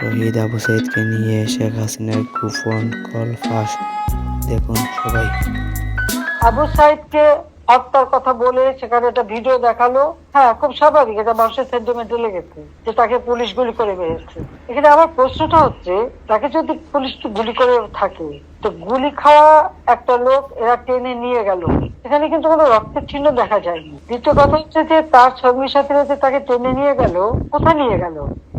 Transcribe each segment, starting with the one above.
শহীদ আবু সাইদকে নিয়ে শেখ হাসিনার গোপন কল ফাঁস। দেখুন সবাই। আবু সাইদকে হত্যার কথা বলে সেখানে একটা ভিডিও দেখাল। হ্যাঁ খুব স্বাভাবিক, এটা মানুষের সেন্টিমেন্টে লেগেছে যে তাকে পুলিশ গুলি করে মেরেছে। এখানে আমার প্রশ্নটা হচ্ছে, তাকে যদি পুলিশ গুলি করে থাকে, তো গুলি খাওয়া একটা লোক এরা টেনে নিয়ে গেল। এখানে কিন্তু কোনো রক্তের চিহ্ন দেখা যায়নি। দ্বিতীয় কথা হচ্ছে যে তার সঙ্গী সাথীরা যে তাকে টেনে নিয়ে গেল, কোথায় নিয়ে গেল?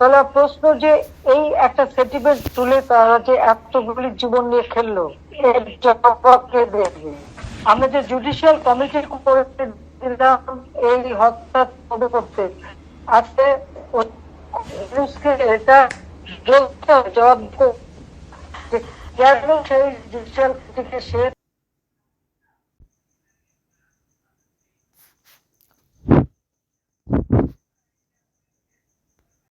তাহলে প্রশ্ন যে এই একটা সেন্টিমেন্ট তুলে তারা যে এতগুলি জীবন নিয়ে খেললো, এর আমরা যে জুডিশিয়াল কমিটি করে দিলাম, এই হত্যা করতে? আজকে এটা জবাব সেই জুডিশিয়াল থেকে সে